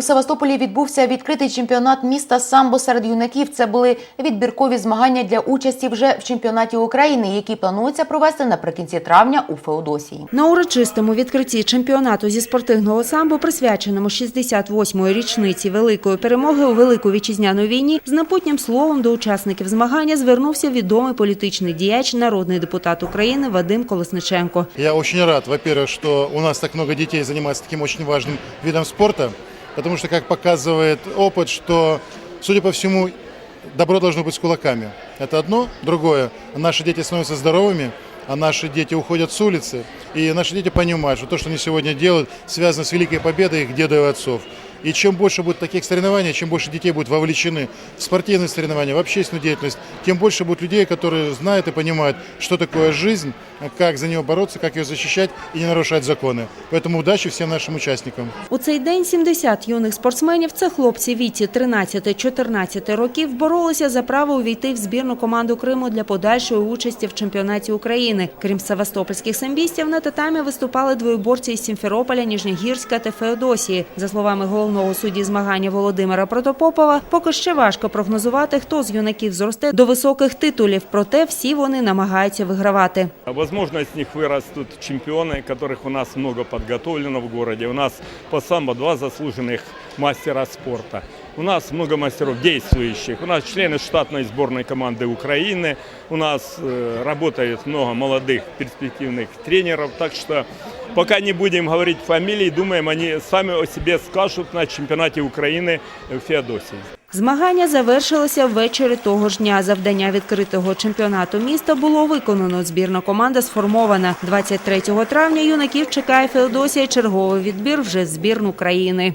У Севастополі відбувся відкритий чемпіонат міста самбо серед юнаків. Це були відбіркові змагання для участі вже в чемпіонаті України, які планується провести наприкінці травня у Феодосії. На урочистому відкритті чемпіонату зі спортивного самбо, присвяченому 68-ї річниці великої перемоги у Велику вітчизняну війні, з напутнім словом до учасників змагання звернувся відомий політичний діяч, народний депутат України Вадим Колесниченко. Я очень рад, во-первых, что у нас так много детей занимается таким очень важным видом спорта, потому что, как показывает опыт, что, судя по всему, добро должно быть с кулаками. Это одно. Другое, наши дети становятся здоровыми, а наши дети уходят с улицы, и наши дети понимают, что то, что они сегодня делают, связано с великой победой их дедов и отцов. И чем больше будет таких соревнований, чем больше детей будет вовлечены в спортивные соревнования, в общественную деятельность, тем больше будет людей, которые знают и понимают, что такое жизнь, как за нее бороться, как ее защищать и не нарушать законы. Поэтому удачи всем нашим участникам. У цей день 70 юних спортсменів, це хлопці віці 13-14 років, боролися за право увійти в збірну команду Криму для подальшої участі в чемпіонаті України. Крім севастопольських самбістів, на татамі виступали двоєборці із Сімферополя, Ніжньогірська та Феодосії. За словами головного судді змагання Володимира Протопопова, поки ще важко прогнозувати, хто з юнаків зросте до високих титулів, проте всі вони намагаються вигравати. Возможно, из них вырастут чемпионы, которых у нас много подготовлено в городе. У нас по самбо два заслуженных мастера спорта. У нас много мастеров действующих. У нас члены штатной сборной команды Украины. У нас э, работает много молодых перспективных тренеров. Так что пока не будем говорить фамилии, думаем, они сами о себе скажут на чемпионате Украины в Феодосии. Змагання завершилося ввечері того ж дня. Завдання відкритого чемпіонату міста було виконано. Збірна команда сформована. 23 травня юнаків чекає Феодосія черговий відбір вже збірну країни.